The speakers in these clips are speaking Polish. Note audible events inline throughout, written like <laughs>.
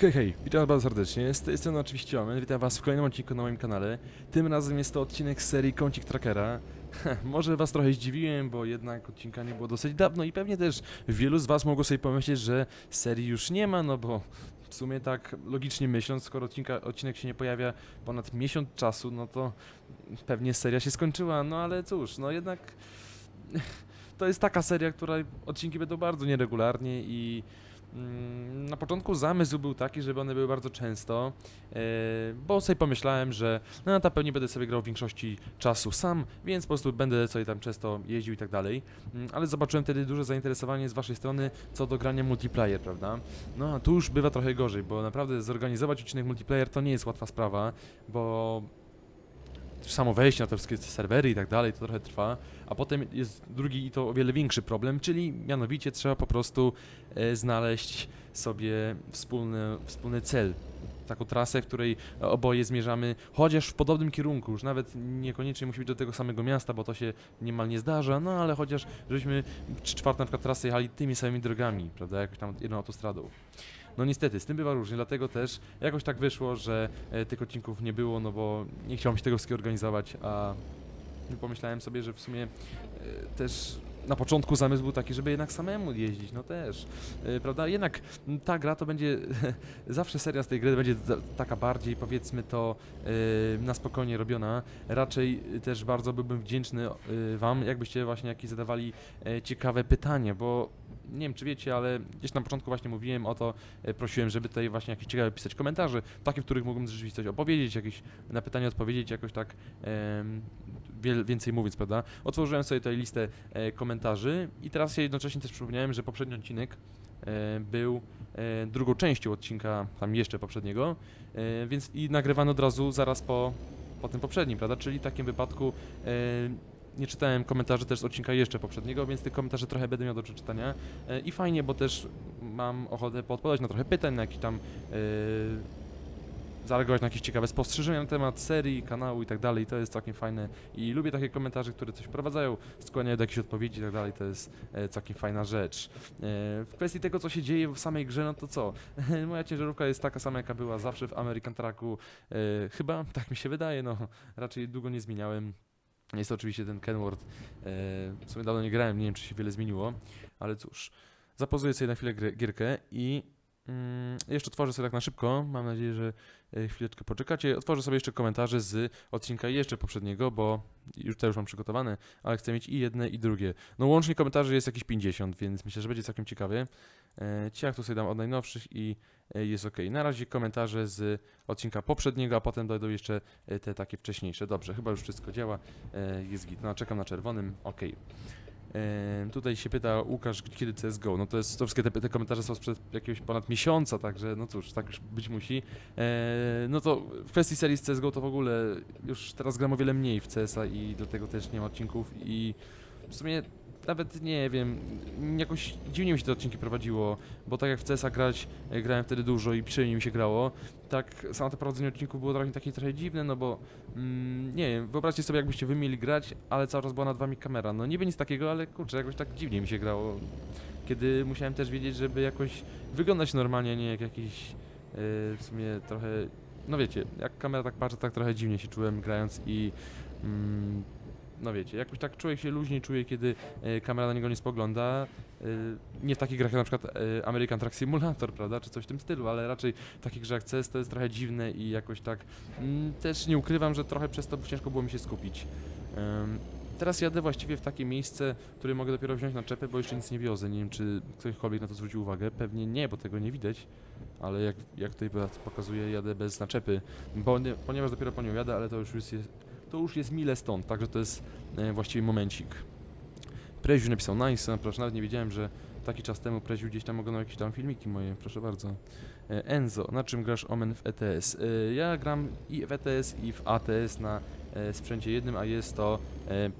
Hej, hej, witam bardzo serdecznie. Z tej strony oczywiście Omen. Witam was w kolejnym odcinku na moim kanale. Tym razem jest to odcinek z serii Kącik Trackera. Może was trochę zdziwiłem, bo jednak odcinka nie było dosyć dawno i pewnie też wielu z was mogło sobie pomyśleć, że serii już nie ma, no bo w sumie tak logicznie myśląc, skoro odcinka, odcinek się nie pojawia ponad miesiąc czasu, no to pewnie seria się skończyła, no ale cóż, no jednak to jest taka seria, która odcinki będą bardzo nieregularnie i Na początku zamysł był taki, żeby one były bardzo często, e, bo sobie pomyślałem, że no na pewno będę sobie grał w większości czasu sam, więc po prostu będę sobie tam często jeździł i tak dalej. Mm, Ale zobaczyłem wtedy duże zainteresowanie z waszej strony co do grania multiplayer, prawda? No a tu już bywa trochę gorzej, bo naprawdę zorganizować odcinek multiplayer to nie jest łatwa sprawa, bo samo wejście na te wszystkie serwery i tak dalej, to trochę trwa, a potem jest drugi i to o wiele większy problem, czyli mianowicie trzeba po prostu e, znaleźć sobie wspólny, wspólny cel, taką trasę, w której oboje zmierzamy, chociaż w podobnym kierunku, już nawet niekoniecznie musi być do tego samego miasta, bo to się niemal nie zdarza, no ale chociaż żebyśmy trzy czwarte na przykład trasy jechali tymi samymi drogami, prawda, jakąś tam jedną autostradą. No niestety, z tym bywa różnie, dlatego też jakoś tak wyszło, że e, tych odcinków nie było, no bo nie chciałem się tego wszystkiego organizować, a pomyślałem sobie, że w sumie e, też na początku zamysł był taki, żeby jednak samemu jeździć, no też, e, prawda? Jednak ta gra to będzie, <laughs> zawsze seria z tej gry będzie taka bardziej, powiedzmy to, e, na spokojnie robiona. Raczej też bardzo byłbym wdzięczny e, Wam, jakbyście właśnie jakieś zadawali ciekawe pytania, bo nie wiem czy wiecie, ale gdzieś na początku właśnie mówiłem o to, e, prosiłem, żeby tutaj właśnie jakieś ciekawe pisać komentarze, takie, w których mógłbym rzeczywiście coś opowiedzieć, jakieś na pytania odpowiedzieć, jakoś tak wiel, więcej mówiąc, prawda? Otworzyłem sobie tutaj listę e, komentarzy i teraz się jednocześnie też przypomniałem, że poprzedni odcinek e, był e, drugą częścią odcinka tam jeszcze poprzedniego, e, więc i nagrywano od razu zaraz po, po tym poprzednim, prawda? Czyli w takim wypadku e, nie czytałem komentarzy też z odcinka jeszcze poprzedniego, więc tych komentarzy trochę będę miał do przeczytania. E, I fajnie, bo też mam ochotę podpowiadać na trochę pytań, na jakieś tam e, zareagować na jakieś ciekawe spostrzeżenia na temat serii, kanału i tak dalej. To jest całkiem fajne i lubię takie komentarze, które coś wprowadzają, skłaniają do jakichś odpowiedzi i tak dalej. To jest e, całkiem fajna rzecz. W kwestii tego, co się dzieje w samej grze, no to co? <laughs> Moja ciężarówka jest taka sama, jaka była zawsze w American Trucku. Chyba, tak mi się wydaje, no raczej długo nie zmieniałem. Jest to oczywiście ten Kenworth. E, w sumie dawno nie grałem, nie wiem czy się wiele zmieniło, ale cóż. Zapozuję sobie na chwilę gierkę i jeszcze otworzę sobie tak na szybko. Mam nadzieję, że e, chwileczkę poczekacie. Otworzę sobie jeszcze komentarze z odcinka jeszcze poprzedniego, bo już te już mam przygotowane, ale chcę mieć i jedne i drugie. No łącznie komentarzy jest jakieś 50, więc myślę, że będzie całkiem ciekawie. E, Ciach tu sobie dam od najnowszych i e, jest ok. Na razie komentarze z odcinka poprzedniego, a potem dojdą jeszcze te takie wcześniejsze. Dobrze, chyba już wszystko działa. Jest git. No, czekam na czerwonym. Ok. Tutaj się pyta Łukasz, kiedy CSGO. No to jest, to wszystkie te, te komentarze są sprzed jakiegoś ponad miesiąca, także no cóż, tak już być musi. E, no to w kwestii serii z CSGO to w ogóle już teraz gram o wiele mniej w CSa i dlatego też nie ma odcinków i w sumie nawet nie wiem, jakoś dziwnie mi się te odcinki prowadziło, bo tak jak w CSa grać, e, grałem wtedy dużo i przyjemnie mi się grało, tak samo to prowadzenie odcinków było trochę takie trochę dziwne, no bo mm, nie wiem, wyobraźcie sobie jakbyście wy mieli grać, ale cały czas była nad wami kamera, no niby nic takiego, ale kurczę, jakoś tak dziwnie mi się grało, kiedy musiałem też wiedzieć, żeby jakoś wyglądać normalnie, nie jak jakiś e, w sumie trochę, no wiecie, jak kamera tak patrzy, tak trochę dziwnie się czułem grając i mm, no wiecie, jakoś tak człowiek się luźniej czuje, kiedy e, kamera na niego nie spogląda. E, nie w takich grach jak na przykład e, American Truck Simulator, prawda, czy coś w tym stylu, ale raczej w takich grach CS to jest trochę dziwne i jakoś tak mm, też nie ukrywam, że trochę przez to ciężko było mi się skupić. Teraz jadę właściwie w takie miejsce, które mogę dopiero wziąć na czepę, bo jeszcze nic nie wiozę. Nie wiem, czy ktokolwiek na to zwrócił uwagę. Pewnie nie, bo tego nie widać. Ale jak, jak tutaj pokazuje, jadę bez naczepy, bo nie, ponieważ dopiero po nią jadę, ale to już jest, to już jest mile stąd, także to jest e, właściwie momencik. Preziu napisał nice, proszę, nawet nie wiedziałem, że taki czas temu Preziu gdzieś tam oglądał jakieś tam filmiki moje, proszę bardzo. E, Enzo, na czym grasz Omen w ETS? E, ja gram i w ETS i w ATS na sprzęcie jednym, a jest to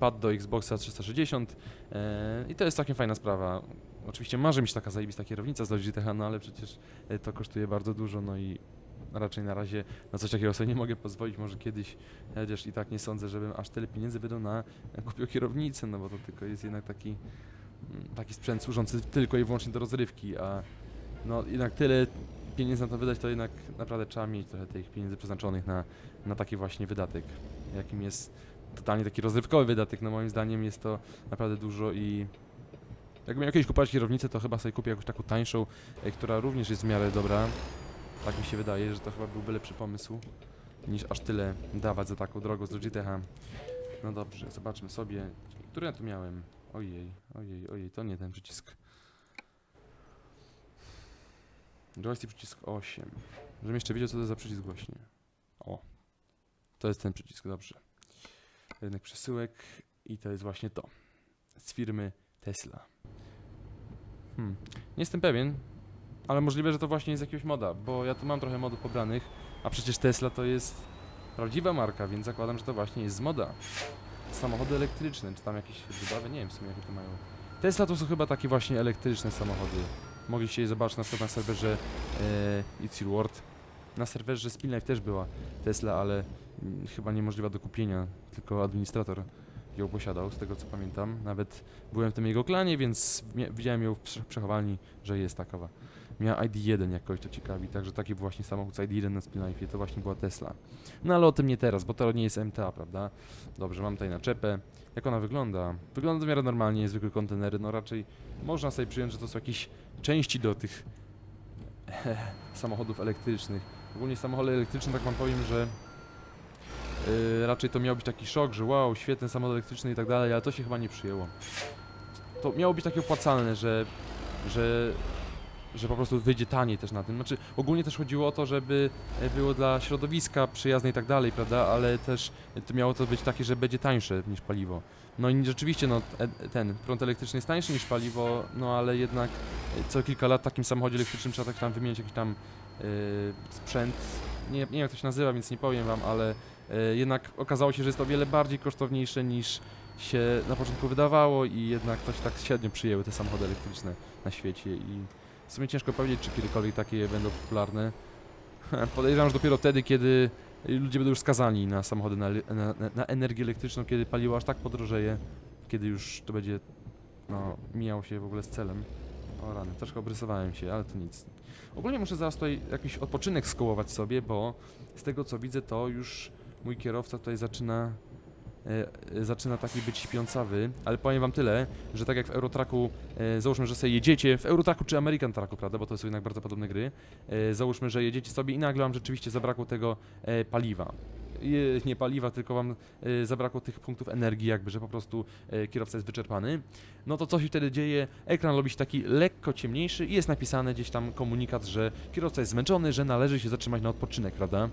pad do Xboxa 360 e, i to jest całkiem fajna sprawa. Oczywiście marzy mi się taka zajebista kierownica z Logitech, no ale przecież to kosztuje bardzo dużo, no i raczej na razie na coś takiego sobie nie mogę pozwolić, może kiedyś, chociaż i tak nie sądzę, żebym aż tyle pieniędzy wydał na głupią kierownicę, no bo to tylko jest jednak taki, mm, taki sprzęt służący tylko i wyłącznie do rozrywki, a no jednak tyle pieniędzy na to wydać, to jednak naprawdę trzeba mieć trochę tych pieniędzy przeznaczonych na, na taki właśnie wydatek, jakim jest totalnie taki rozrywkowy wydatek. No moim zdaniem jest to naprawdę dużo i jakbym miał kiedyś kupować kierownicę, to chyba sobie kupię jakąś taką tańszą, e, która również jest w miarę dobra. Tak mi się wydaje, że to chyba byłby lepszy pomysł niż aż tyle dawać za taką drogą z Logitecha. No dobrze, zobaczmy sobie, który ja tu miałem. Ojej, ojej, ojej, to nie ten przycisk. Joystick przycisk 8. Żebym jeszcze wiedział, co to za przycisk właśnie. O, to jest ten przycisk, dobrze. Rynek przesyłek i to jest właśnie to. Z firmy Tesla. Hmm. Nie jestem pewien, ale możliwe, że to właśnie jest jakiegoś moda, bo ja tu mam trochę modów pobranych, a przecież Tesla to jest prawdziwa marka, więc zakładam, że to właśnie jest z moda. Samochody elektryczne, czy tam jakieś wybawy, nie wiem w sumie jakie to mają. Tesla to są chyba takie właśnie elektryczne samochody. Mogliście je zobaczyć na przykład na serwerze e, It's Your World. Na serwerze Spinlife też była Tesla, ale mm, chyba niemożliwa do kupienia, tylko administrator ją posiadał, z tego co pamiętam. Nawet byłem w tym jego klanie, więc widziałem ją w prze- przechowalni, że jest takowa. Miała ID1 jak kogoś to ciekawi, także taki właśnie samochód z ID1 na Spinlife, to właśnie była Tesla. No ale o tym nie teraz, bo to nie jest MTA, prawda? Dobrze, mam tutaj naczepę. Jak ona wygląda? Wygląda w miarę normalnie, zwykłe kontenery, no raczej można sobie przyjąć, że to są jakieś części do tych <laughs> samochodów elektrycznych. Ogólnie samochody elektryczne, tak wam powiem, że yy, raczej to miał być taki szok, że wow, świetny samochód elektryczny i tak dalej, ale to się chyba nie przyjęło. To miało być takie opłacalne, że, że, że po prostu wyjdzie taniej też na tym. Znaczy, ogólnie też chodziło o to, żeby e, było dla środowiska przyjazne i tak dalej, prawda, ale też to miało to być takie, że będzie tańsze niż paliwo. No i rzeczywiście, no, e- ten prąd elektryczny jest tańszy niż paliwo, no ale jednak e, co kilka lat w takim samochodzie elektrycznym trzeba tak tam wymieniać jakiś tam e, sprzęt. Nie, nie wiem jak to się nazywa, więc nie powiem wam, ale e, jednak okazało się, że jest to o wiele bardziej kosztowniejsze niż się na początku wydawało i jednak to się tak średnio przyjęły te samochody elektryczne na świecie i w sumie ciężko powiedzieć, czy kiedykolwiek takie będą popularne. <laughs> Podejrzewam, że dopiero wtedy, kiedy ludzie będą już skazani na samochody na, na, na, energię elektryczną, kiedy paliwo aż tak podrożeje, kiedy już to będzie no, się w ogóle z celem. O rany, troszkę obrysowałem się, ale to nic. Ogólnie muszę zaraz tutaj jakiś odpoczynek skołować sobie, bo z tego co widzę, to już mój kierowca tutaj zaczyna zaczyna taki być śpiącawy, ale powiem wam tyle, że tak jak w Eurotraku, e, załóżmy, że sobie jedziecie, w Eurotraku czy American Trucku, prawda, bo to są jednak bardzo podobne gry, e, załóżmy, że jedziecie sobie i nagle wam rzeczywiście zabrakło tego e, paliwa. Nie paliwa, tylko wam e, zabrakło tych punktów energii, jakby, że po prostu e, kierowca jest wyczerpany. No to co się wtedy dzieje? Ekran robi się taki lekko ciemniejszy i jest napisany gdzieś tam komunikat, że kierowca jest zmęczony, że należy się zatrzymać na odpoczynek, prawda?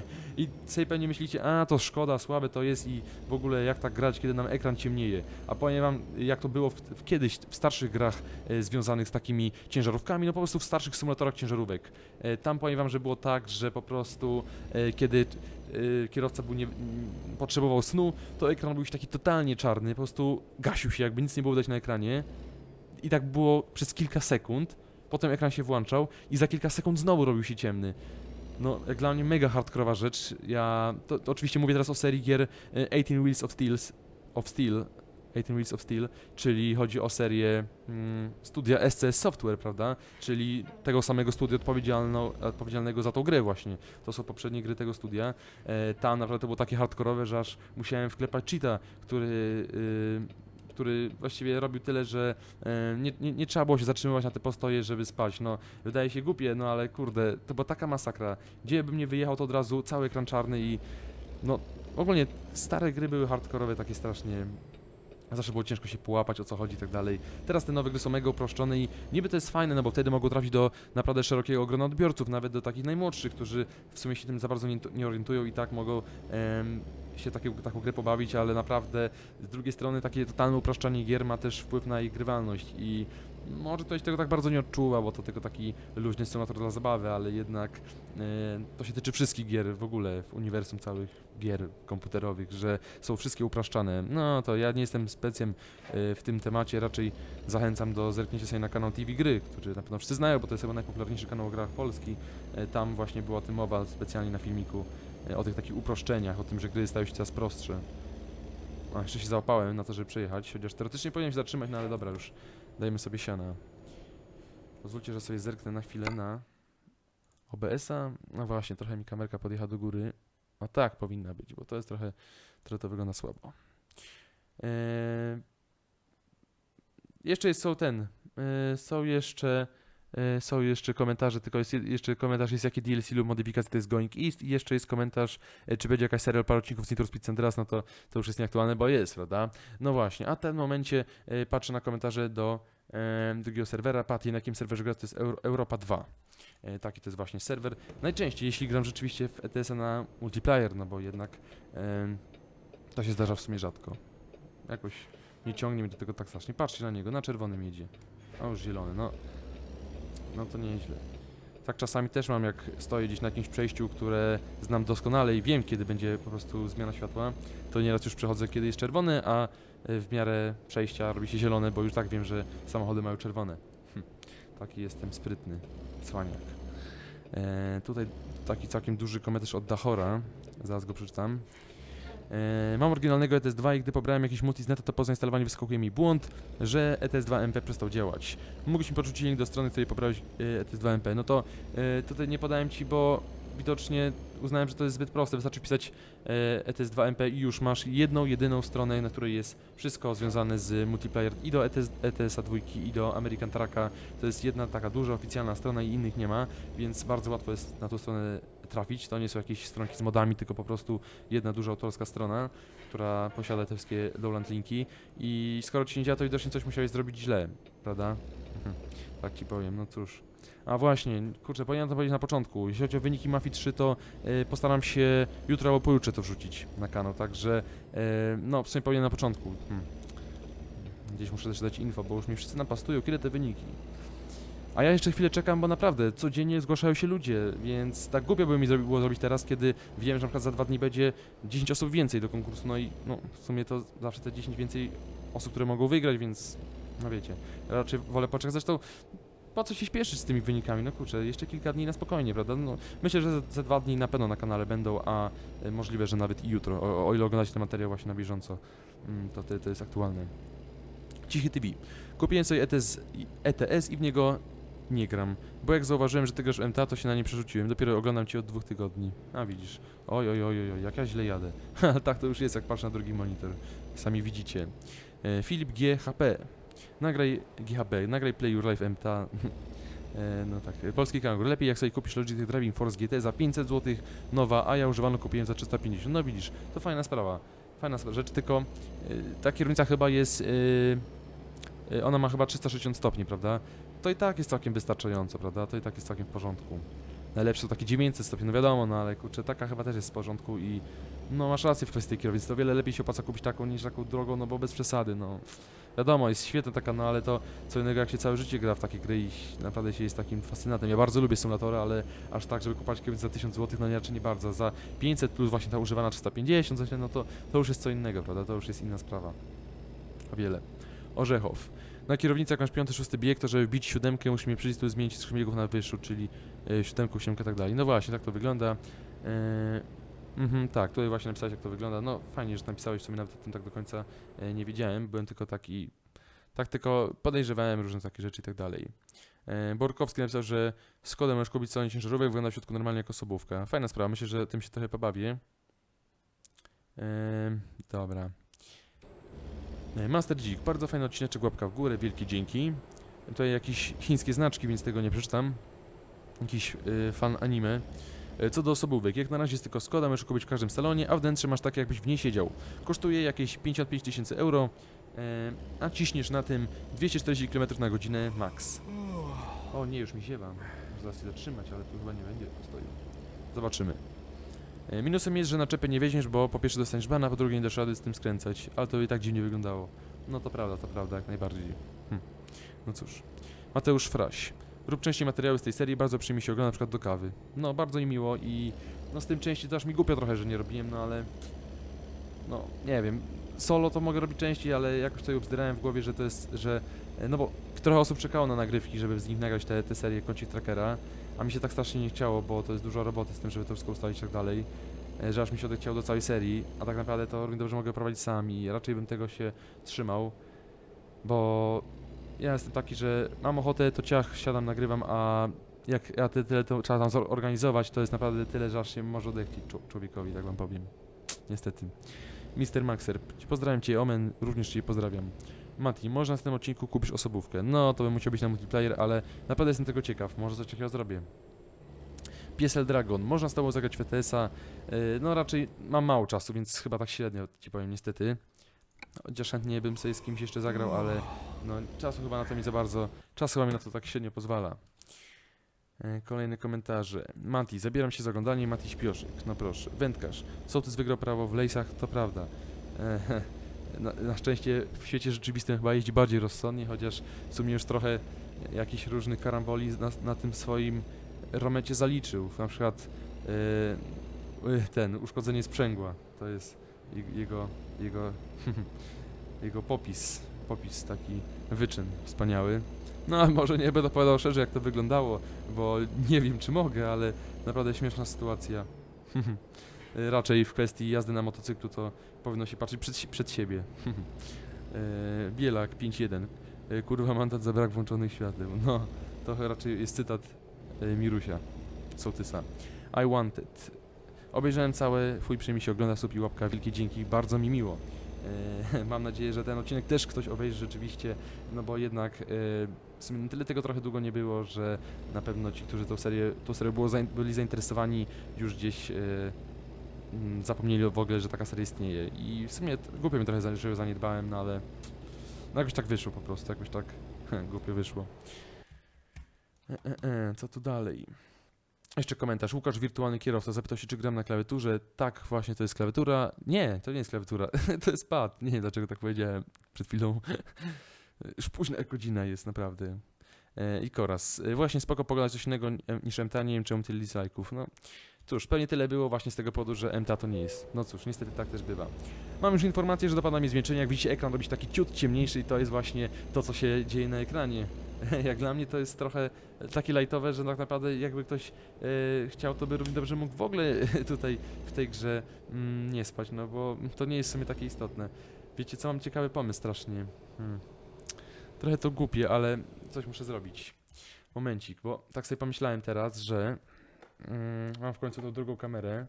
<laughs> I sobie pewnie myślicie, a to szkoda, słabe to jest i w ogóle jak tak grać, kiedy nam ekran ciemnieje. A powiem wam, jak to było w, w kiedyś w starszych grach e, związanych z takimi ciężarówkami, no po prostu w starszych symulatorach ciężarówek. E, tam powiem wam, że było tak, że po prostu e, kiedy e, kierowca był nie, m, potrzebował snu, to ekran był już taki totalnie czarny, po prostu gasił się, jakby nic nie było widać na ekranie. I tak było przez kilka sekund. Potem ekran się włączał i za kilka sekund znowu robił się ciemny. No, jak dla mnie mega hardkorowa rzecz. Ja to, to oczywiście mówię teraz o serii gier e, 18 Wheels of Steel, of Steel 18 Wheels of Steel, czyli chodzi o serię mm, studia SCS Software, prawda? Czyli tego samego studia odpowiedzialnego za tą grę właśnie. To są poprzednie gry tego studia. E, tam naprawdę to było takie hardkorowe, że aż musiałem wklepać cheata, który, y, który właściwie robił tyle, że e, nie, nie, nie trzeba było się zatrzymywać na te postoje, żeby spać. No, wydaje się głupie, no ale kurde, to była taka masakra. Gdzie bym nie wyjechał, to od razu cały ekran czarny i no ogólnie stare gry były hardkorowe, takie strasznie. Zawsze było ciężko się połapać, o co chodzi i tak dalej. Teraz te nowe gry są mega uproszczone i niby to jest fajne, no bo wtedy mogą trafić do naprawdę szerokiego grona odbiorców, nawet do takich najmłodszych, którzy w sumie się tym za bardzo nie, nie orientują i tak mogą em, się takie, taką grę pobawić, ale naprawdę z drugiej strony takie totalne upraszczanie gier ma też wpływ na ich grywalność i może ktoś tego tak bardzo nie odczuwa, bo to tylko taki luźny symulator dla zabawy, ale jednak e, to się tyczy wszystkich gier w ogóle, w uniwersum całych gier komputerowych, że są wszystkie upraszczane. No to ja nie jestem specjem e, w tym temacie, raczej zachęcam do zerknięcia sobie na kanał TV Gry, który na pewno wszyscy znają, bo to jest chyba najpopularniejszy kanał o grach polski. E, tam właśnie była o tym mowa specjalnie na filmiku, o tych takich uproszczeniach, o tym, że gry stają się coraz prostsze. A, jeszcze się załapałem na to, żeby przejechać, chociaż teoretycznie powinienem się zatrzymać, no ale dobra, już dajmy sobie siana. Pozwólcie, że sobie zerknę na chwilę na OBS-a. No właśnie, trochę mi kamerka podjechała do góry. No tak powinna być, bo to jest trochę, trochę to wygląda słabo. Eee, jeszcze jest, są ten, e, są jeszcze, są jeszcze komentarze, tylko jest je- jeszcze komentarz jest jakie DLC lub modyfikacje to jest Going East i jeszcze jest komentarz, e, czy będzie jakaś serial paru odcinków z Need for Speed Andreas, no to, to już jest nieaktualne, bo jest, prawda? No właśnie, a w tym momencie e, patrzę na komentarze do e, drugiego serwera, Patty, na jakim serwerze gra, to jest Euro, Europa 2. E, taki to jest właśnie serwer. Najczęściej, jeśli gram rzeczywiście w ETS-a na multiplayer, no bo jednak to się zdarza w sumie rzadko. Jakoś nie ciągnie mnie do tego tak strasznie. Patrzcie na niego, na czerwonym jedzie. A już zielony, no. No to nieźle. Tak czasami też mam, jak stoję gdzieś na jakimś przejściu, które znam doskonale i wiem, kiedy będzie po prostu zmiana światła, to nieraz już przechodzę, kiedy jest czerwony, a e, w miarę przejścia robi się zielone, bo już tak wiem, że samochody mają czerwone. Hm. Taki jestem sprytny, cwaniak. E, tutaj taki całkiem duży komentarz od Dachora, zaraz go przeczytam. E, mam oryginalnego ETS2 i gdy pobrałem jakiś multi z neta, to po zainstalowaniu wyskakuje mi błąd, że E ETS2MP przestał działać. Mógłbyś mi porzucić link do strony, której pobrałeś e, ETS2MP. No to e, tutaj nie podałem Ci, bo widocznie uznałem, że to jest zbyt proste. Wystarczy pisać e, ETS2MP i już masz jedną, jedyną stronę, na której jest wszystko związane z multiplayer i do E ETS, ETS-a dwójki i do American Trucka. To jest jedna taka duża oficjalna strona i innych nie ma, więc bardzo łatwo jest na tą stronę trafić. To nie są jakieś stronki z modami, tylko po prostu jedna duża autorska strona, która posiada te wszystkie Lowland linki i skoro ci nie działa, to widocznie coś musiałeś zrobić źle, prawda? <laughs> Tak ci powiem, no cóż. A właśnie, kurczę, powinienem to powiedzieć na początku. Jeśli chodzi o wyniki Mafii 3, to y, postaram się jutro albo pojutrze to wrzucić na kanał, także y, no, w sumie powinienem na początku. Hmm. Gdzieś muszę też dać info, bo już mi wszyscy napastują, kiedy te wyniki. A ja jeszcze chwilę czekam, bo naprawdę codziennie zgłaszają się ludzie, więc tak głupio by mi było zrobić teraz, kiedy wiem, że na przykład za dwa dni będzie 10 osób więcej do konkursu, no i no, w sumie to zawsze te 10 więcej osób, które mogą wygrać, więc no wiecie, raczej wolę poczekać. Zresztą po co się śpieszyć z tymi wynikami? No kurczę, jeszcze kilka dni na spokojnie, prawda? No, myślę, że za, dwa dni na pewno na kanale będą, a y, możliwe, że nawet i jutro, o, o ile oglądacie ten materiał właśnie na bieżąco, mm, to, to, to jest aktualne. Cichy TV. Kupiłem sobie ETS, ETS i w niego nie gram, bo jak zauważyłem, że ty grasz MTA, to się na nie przerzuciłem. Dopiero oglądam cię od dwóch tygodni. A widzisz. Oj, oj, oj, oj, jak ja źle jadę. <laughs> tak to już jest, jak patrzę na drugi monitor. Sami widzicie. E, Filip GHP. Nagraj GHP, nagraj Play Your Life MTA. <laughs> E, no tak, e, polski kangur. Lepiej jak sobie kupisz Logitech Driving Force GT za 500 zł, nowa, a ja używaną kupiłem za 350. No widzisz, to fajna sprawa. Fajna sprawa, rzecz, tylko e, ta kierownica chyba jest, e, e, ona ma chyba 360 stopni, prawda? To i tak jest całkiem wystarczająco, prawda? To i tak jest całkiem w porządku. Najlepsze to takie 900 stopni, no wiadomo, no ale kurczę, taka chyba też jest w porządku i no masz rację w kwestii kierownicy, to wiele lepiej się opłaca kupić taką niż taką drogą, no bo bez przesady, no. Wiadomo, jest świetna taka, no ale to co innego jak się całe życie gra w takie gry i naprawdę się jest takim fascynatem. Ja bardzo lubię symulatory, ale aż tak, żeby kupować kierownicę za 1000 zł, no nie, raczej nie bardzo. Za 500 plus właśnie ta używana 350, coś, no to, to już jest co innego, prawda? To już jest inna sprawa. O wiele. Orzechow. Na kierownicy jakąś 5-6 bieg, to żeby bić siódemkę, musimy przycisk tu zmienić z biegów na wyższą, czyli y, siódemkę, ósiemkę i tak dalej. No właśnie, tak to wygląda. Yy, mhm, tak, tutaj właśnie napisałeś jak to wygląda. No fajnie, że napisałeś, w sumie nawet o tym tak do końca e, nie wiedziałem, byłem tylko taki, tak tylko podejrzewałem różne takie rzeczy i tak dalej. Borkowski napisał, że Skoda możesz kupić salon ciężarówek, wygląda w środku normalnie jako osobówka. Fajna sprawa, myślę, że tym się trochę pobawię. E, dobra. E, Master Dzik, bardzo fajny odcineczek, łapka w górę, wielkie dzięki. Tutaj jakieś chińskie znaczki, więc tego nie przeczytam. Jakiś y, fan anime. E, Co do osobówek, jak na razie jest tylko Skoda, możesz kupić w każdym salonie, a wnętrze masz tak jakbyś w niej siedział. Kosztuje jakieś 55 tysięcy euro, e, a ciśniesz na tym 240 km na godzinę max. O nie, już mi ziewa. Zaraz się zatrzymać, ale tu chyba nie będzie postoju. Zobaczymy. E, Minusem jest, że na czepę nie weźmiesz, bo po pierwsze dostaniesz bana, po drugie nie dasz rady z tym skręcać, ale to i tak dziwnie wyglądało. No to prawda, to prawda, jak najbardziej. Hm. No cóż. Mateusz Fraś. Rób częściej materiały z tej serii, bardzo przyjemnie się ogląda, na przykład do kawy. No, bardzo mi miło i no z tym częściej to aż mi głupio trochę, że nie robiłem, no ale no, nie wiem. Solo to mogę robić częściej, ale jakoś sobie obzdyrałem w głowie, że to jest, że e, no bo trochę osób czekało na nagrywki, żeby z nich nagrać te, te serie kącik trackera, a mi się tak strasznie nie chciało, bo to jest dużo roboty z tym, żeby to wszystko ustalić i tak dalej, e, że aż mi się odechciało do całej serii, a tak naprawdę to równie dobrze mogę prowadzić sam i raczej bym tego się trzymał, bo ja jestem taki, że mam ochotę, to ciach, siadam, nagrywam, a jak ja ty, tyle to trzeba tam zorganizować, to jest naprawdę tyle, że aż się może odechcieć czo- człowiekowi, tak wam powiem. Niestety. Mister Maxer, pozdrawiam cię, Omen, również cię pozdrawiam. Mati, może na tym odcinku kupisz osobówkę. No, to by musiał być na multiplayer, ale naprawdę jestem tego ciekaw, może coś takiego zrobię. Piesel Dragon, można z tobą zagrać w ETS-a. Yy, no raczej mam mało czasu, więc chyba tak średnio ci powiem niestety. Chociaż chętnie bym sobie z kimś jeszcze zagrał, ale no czasu chyba na to mi za bardzo, czas chyba mi na to tak średnio pozwala. E, Kolejne komentarze. Mati, zabieram się za oglądanie Mati Śpioszyk. No proszę. Wędkarz. Sołtys wygrał prawo w Lejsach, to prawda. E, na, na szczęście w świecie rzeczywistym chyba jeździ bardziej rozsądnie, chociaż w sumie już trochę jakichś różnych karamboli na, na tym swoim romecie zaliczył. Na przykład e, ten, uszkodzenie sprzęgła. To jest je- jego, jego, <laughs> jego popis. Popis, taki wyczyn wspaniały. No, może nie będę opowiadał szerzej, jak to wyglądało, bo nie wiem, czy mogę, ale naprawdę śmieszna sytuacja. <laughs> Y, Raczej w kwestii jazdy na motocyklu to powinno się patrzeć przed, przed siebie. <laughs> Y, Bielak 5.1. Y, Kurwa, mandat za brak włączonych świateł. No, to raczej jest cytat Mirusia, sołtysa. I wanted. Obejrzałem całe, fuj przyjmie się ogląda sub i łapka, wielkie dzięki, bardzo mi miło. <laughs> Mam nadzieję, że ten odcinek też ktoś obejrzy rzeczywiście, no bo jednak tyle tego trochę długo nie było, że na pewno ci, którzy tą serię, tą serię było, byli zainteresowani, już gdzieś zapomnieli w ogóle, że taka seria istnieje. I w sumie głupio mi trochę, że ją zaniedbałem, no ale no jakoś tak wyszło po prostu, jakoś tak <laughs> głupio wyszło. E, e, e, co tu dalej? Jeszcze komentarz. Łukasz, wirtualny kierowca, zapytał się, czy gram na klawiaturze. Tak, właśnie to jest klawiatura. Nie, to nie jest klawiatura. <laughs> to jest pad. Nie wiem, dlaczego tak powiedziałem przed chwilą. <laughs> Już późna godzina jest, naprawdę. E, I Koras. E, właśnie spoko pogadać coś innego niż MTA. Nie wiem, czemu tyle dislike'ów. No cóż, pewnie tyle było właśnie z tego powodu, że MTA to nie jest. No cóż, niestety tak też bywa. Mam już informację, że dopada mi zwiększenie. Jak widzicie, ekran robi się taki ciut ciemniejszy i to jest właśnie to, co się dzieje na ekranie. <laughs> Jak dla mnie to jest trochę takie lightowe, że tak naprawdę jakby ktoś e, chciał, to by równie dobrze mógł w ogóle <laughs> tutaj w tej grze mm, nie spać, no bo to nie jest w sumie takie istotne. Wiecie co, mam ciekawy pomysł strasznie. Hmm. Trochę to głupie, ale coś muszę zrobić. Momencik, bo tak sobie pomyślałem teraz, że mam w końcu tą drugą kamerę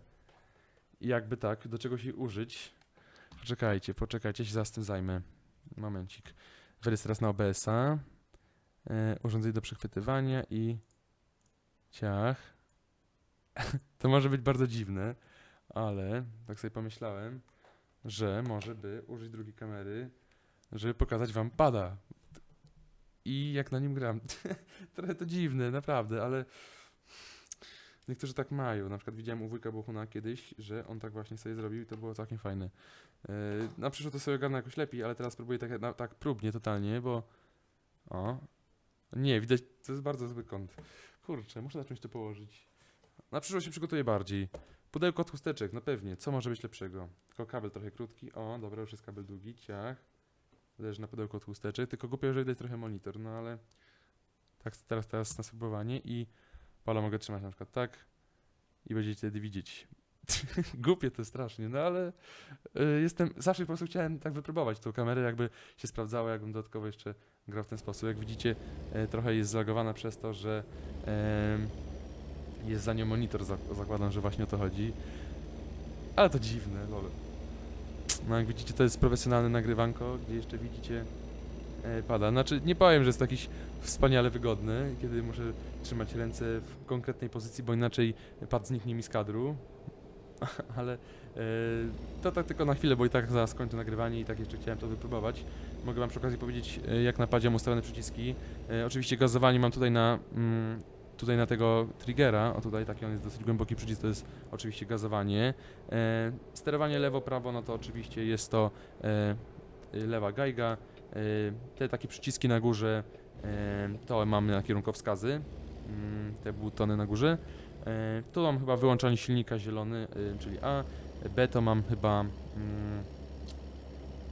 i jakby tak, do czegoś jej użyć. Poczekajcie, poczekajcie, się za tym zajmę. Momencik. Wejdę teraz na OBS-a. E, urządzenie do przechwytywania i ciach. <laughs> to może być bardzo dziwne, ale tak sobie pomyślałem, że może by użyć drugiej kamery, żeby pokazać wam pada. I jak na nim gram. <laughs> Trochę to dziwne, naprawdę, ale niektórzy tak mają. Na przykład widziałem u wujka Bohuna kiedyś, że on tak właśnie sobie zrobił i to było całkiem fajne. E, na przyszłość to sobie ogarnę jakoś lepiej, ale teraz próbuję tak, na, tak próbnie totalnie, bo o, nie, widać, to jest bardzo zły kąt. Kurczę, muszę na czymś to położyć. Na przyszłość się przygotuję bardziej. Pudełko od chusteczek, no pewnie. Co może być lepszego? Tylko kabel trochę krótki. O, dobra, już jest kabel długi, ciach. Leży na pudełko od chusteczek, tylko głupio, że widać trochę monitor, no ale... Tak, teraz, teraz na spróbowanie i... Pala mogę trzymać na przykład tak. I będziecie wtedy widzieć. <laughs> Głupie to strasznie, no ale... y, jestem... Zawsze po prostu chciałem tak wypróbować tą kamerę, jakby się sprawdzała, jakbym dodatkowo jeszcze grał w ten sposób. Jak widzicie, e, trochę jest zlagowana przez to, że em, jest za nią monitor, zak- zakładam, że właśnie o to chodzi. Ale to dziwne, lol. No jak widzicie, to jest profesjonalne nagrywanko, gdzie jeszcze widzicie pada. Znaczy, nie powiem, że jest to jakiś wspaniale wygodny, kiedy muszę trzymać ręce w konkretnej pozycji, bo inaczej pad zniknie mi z kadru. <laughs> Ale e, to tak tylko na chwilę, bo i tak zaraz skończę nagrywanie i tak jeszcze chciałem to wypróbować. Mogę wam przy okazji powiedzieć, e, jak na padzie mam ustawione przyciski. E, oczywiście gazowanie mam tutaj na, mm, tutaj na tego triggera. O tutaj taki on jest dosyć głęboki przycisk, to jest oczywiście gazowanie. Sterowanie lewo-prawo, no to oczywiście jest to lewa gajga. Te takie przyciski na górze, to mamy na kierunkowskazy. Mm, te butony na górze. Tu mam chyba wyłączanie silnika zielony, czyli A. B to mam chyba... Mm,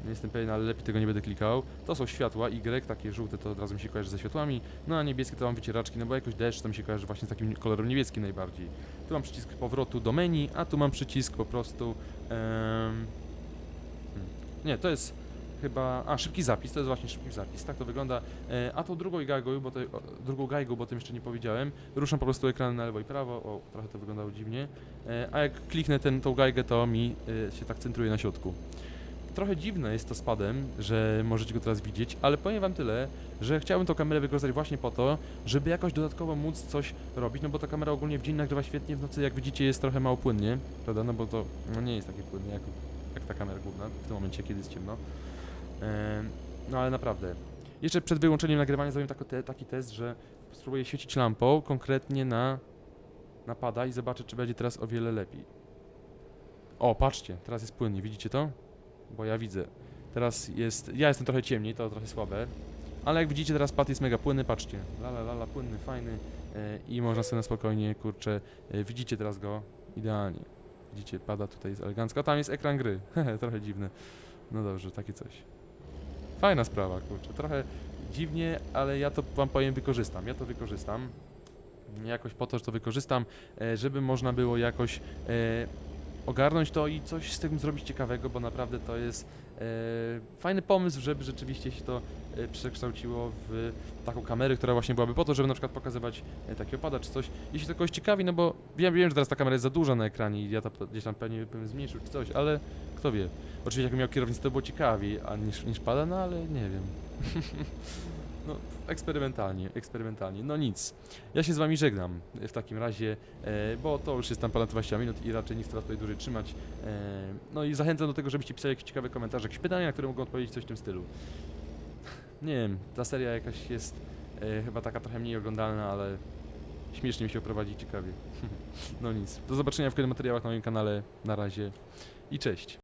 nie jestem pewien, ale lepiej tego nie będę klikał. To są światła Y, takie żółte to od razu mi się kojarzy ze światłami, no a niebieskie to mam wycieraczki, no bo jakoś deszcz to mi się kojarzy właśnie z takim kolorem niebieskim najbardziej. Tu mam przycisk powrotu do menu, a tu mam przycisk po prostu... hmm, nie, to jest chyba, a szybki zapis, to jest właśnie szybki zapis, tak to wygląda. E, a tą drugą gajgą, bo to, drugą gajgą, bo tym jeszcze nie powiedziałem, ruszam po prostu ekrany na lewo i prawo, o, trochę to wyglądało dziwnie, e, a jak kliknę ten, tą gajgę, to mi e, się tak centruje na środku. Trochę dziwne jest to z padem, że możecie go teraz widzieć, ale powiem wam tyle, że chciałbym tą kamerę wykorzystać właśnie po to, żeby jakoś dodatkowo móc coś robić, no bo ta kamera ogólnie w dzień nagrywa świetnie, w nocy jak widzicie jest trochę mało płynnie, prawda, no bo to no nie jest takie płynnie jak, jak ta kamera główna w tym momencie, kiedy jest ciemno. No ale naprawdę. Jeszcze przed wyłączeniem nagrywania zrobię te, taki test, że spróbuję świecić lampą konkretnie na, na pada i zobaczę, czy będzie teraz o wiele lepiej. O, patrzcie, teraz jest płynnie, widzicie to? Bo ja widzę. Teraz jest, ja jestem trochę ciemniej, to trochę słabe. Ale jak widzicie, teraz pad jest mega płynny, patrzcie. Lala, lala, płynny, fajny e, i można sobie na spokojnie, kurczę, e, widzicie teraz go idealnie. Widzicie, pada tutaj jest elegancko, tam jest ekran gry. <laughs> Trochę dziwne. No dobrze, takie coś. Fajna sprawa, kurczę. Trochę dziwnie, ale ja to wam powiem wykorzystam. Ja to wykorzystam. Jakoś po to, że to wykorzystam, e, żeby można było jakoś e, ogarnąć to i coś z tym zrobić ciekawego, bo naprawdę to jest e, fajny pomysł, żeby rzeczywiście się to przekształciło w taką kamerę, która właśnie byłaby po to, żeby na przykład pokazywać taki opada czy coś. Jeśli to kogoś ciekawi, no bo wiem, wiem, że teraz ta kamera jest za duża na ekranie i ja to gdzieś tam pewnie bym zmniejszył czy coś, ale kto wie. Oczywiście jakbym miał kierownicę, to było ciekawiej a niż, niż pada, no ale nie wiem. <laughs> no, eksperymentalnie, eksperymentalnie. No nic. Ja się z wami żegnam w takim razie, e, bo to już jest tam ponad 20 minut i raczej nie chcę tutaj dłużej trzymać. E, no i zachęcam do tego, żebyście pisali jakieś ciekawe komentarze, jakieś pytania, na które mogą odpowiedzieć coś w tym stylu. Nie wiem, ta seria jakaś jest e, chyba taka trochę mniej oglądalna, ale śmiesznie mi się prowadzi ciekawie. <laughs> no nic. Do zobaczenia w kolejnych materiałach na moim kanale. Na razie i cześć.